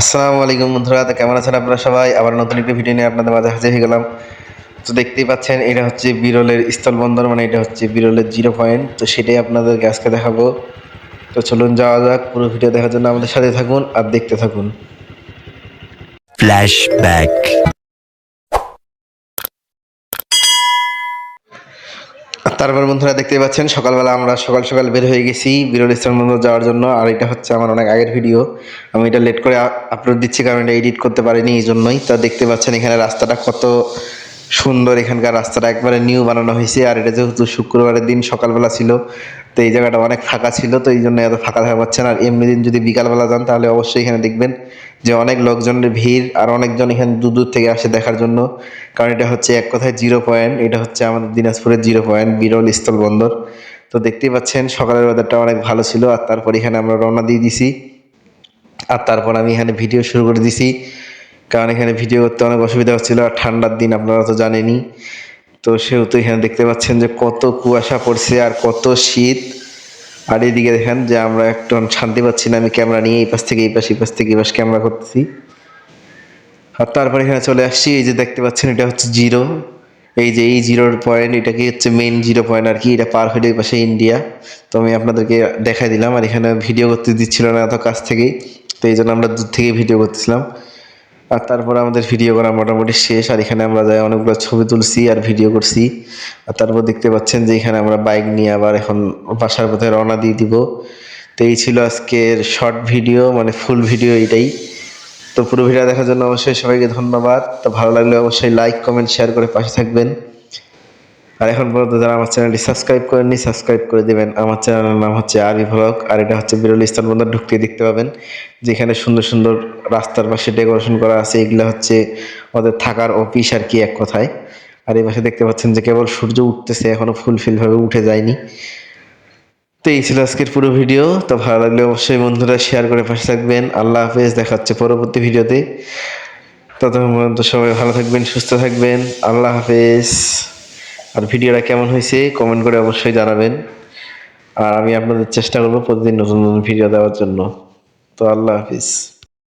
আসসালামু আলাইকুম বন্ধুরা কেমন আছেন আপনারা সবাই? আবার নতুন একটি ভিডিও নিয়ে আপনাদের মাঝে হাজির হয়ে গেলাম। তো দেখতেই পাচ্ছেন, এটা হচ্ছে বিরলের স্থলবন্দর মানে এটা হচ্ছে বিরলের জিরো পয়েন্ট তো সেটাই আপনাদেরকে আজকে দেখাবো। তো চলুন যাওয়া যাক, পুরো ভিডিও দেখার জন্য আমাদের সাথে থাকুন আর দেখতে থাকুন। Flashback. তারপর বন্ধুরা দেখতে পাচ্ছেন, সকালবেলা আমরা সকাল সকাল বের হয়ে গেছি বিরল ইসলাম বন্ধু যাওয়ার জন্য, আর এটা হচ্ছে আমার অনেক আগের ভিডিও আমি এটা লেট করে আপলোড দিচ্ছি, কারণ এটা এডিট করতে পারিনি এই জন্যই। তা দেখতে পাচ্ছেন এখানে রাস্তাটা কত সুন্দর এখানকার রাস্তাটা একবারে নিউ বানানো হয়েছে। আর এটা যেহেতু শুক্রবারের দিন, সকালবেলা ছিল, তো এই জায়গাটা অনেক ফাঁকা ছিল, তো এই জন্য এত ফাঁকা দেখা পাচ্ছেন আর এমনি দিন যদি বিকালবেলা যান, তাহলে অবশ্যই এখানে দেখবেন যে অনেক লোকজনের ভিড় আর অনেকজন এখানে দূর দূর থেকে আসে দেখার জন্য। কারণ এটা হচ্ছে এক কথায় জিরো পয়েন্ট এটা হচ্ছে আমাদের দিনাজপুরের জিরো পয়েন্ট বিরল স্থল বন্দর। তো দেখতেই পাচ্ছেন, সকালের ওয়েদারটা অনেক ভালো ছিল, আর তারপর এখানে আমরা রওনা দিয়ে দিছি। আর তারপর আমি এখানে ভিডিও শুরু করে দিছি। কারণ এখানে ভিডিও করতে অনেক অসুবিধা হচ্ছিল আর ঠান্ডার দিন আপনারা তো জানেনই। তো সেহেতু এখানে দেখতে পাচ্ছেন যে কত কুয়াশা পড়ছে আর কত শীত। আর এইদিকে দেখেন যে আমরা একটু শান্তি পাচ্ছি না, আমি ক্যামেরা নিয়ে এই পাশ থেকে এই পাশ এই পাশ থেকে এই পাশ ক্যামেরা করতেছি। আর তারপর এখানে চলে আসছি, এই যে দেখতে পাচ্ছেন এটা হচ্ছে জিরো এই যে এই জিরোর পয়েন্ট এটা কি হচ্ছে মেন জিরো পয়েন্ট আর কি? এটা পার হলে এই পাশে ইন্ডিয়া তো আমি আপনাদেরকে দেখাই দিলাম আর এখানে ভিডিও করতে দিচ্ছিল না এত কাছ থেকেই। তো এই জন্য আমরা দূর থেকে ভিডিও করতেছিলাম। আর তারপর আমাদের ভিডিও করা মোটামুটি শেষ, আর এখানে আমরা যাই অনেকগুলো ছবি তুলছি আর ভিডিও করছি। আর তারপর দেখতে পাচ্ছেন যে এখানে আমরা বাইক নিয়ে আবার এখন বাসার পথে রওনা দিয়ে দিব। তো এই ছিল আজকের শর্ট ভিডিও মানে ফুল ভিডিও এটাই। তো পুরো ভিডিও দেখার জন্য অবশ্যই সবাইকে ধন্যবাদ। তো ভালো লাগলে অবশ্যই লাইক কমেন্ট শেয়ার করে পাশে থাকবেন। আর এখন পর্যন্ত যারা আমার চ্যানেলটি সাবস্ক্রাইব করেননি, সাবস্ক্রাইব করে দেবেন। আমার চ্যানেলের নাম হচ্ছে আরবি ভ্লগ আর এটা হচ্ছে বিরল স্থান বন্দর ঢুকতে দেখতে পাবেন, যেখানে সুন্দর সুন্দর রাস্তার পাশে ডেকোরেশন করা আছে। এগুলো হচ্ছে ওদের থাকার অফিস আর কি এক কথায়। আর এই পাশে দেখতে পাচ্ছেন যে কেবল সূর্য উঠতেছে, এখনও ফুলফিলভাবে উঠে যায়নি। তো এই ছিল আজকের পুরো ভিডিও তো ভালো লাগলে অবশ্যই বন্ধুরা শেয়ার করে পাশে থাকবেন। আল্লাহ হাফেজ, দেখা হচ্ছে পরবর্তী ভিডিওতে ততক্ষণ পর্যন্ত সবাই ভালো থাকবেন, সুস্থ থাকবেন। আল্লাহ হাফেজ। আর ভিডিওটা কেমন হয়েছে কমেন্ট করে অবশ্যই জানাবেন। আর আমি আপনাদের চেষ্টা করব প্রতিদিন নতুন নতুন ভিডিও দেওয়ার জন্য। তো আল্লাহ হাফিজ।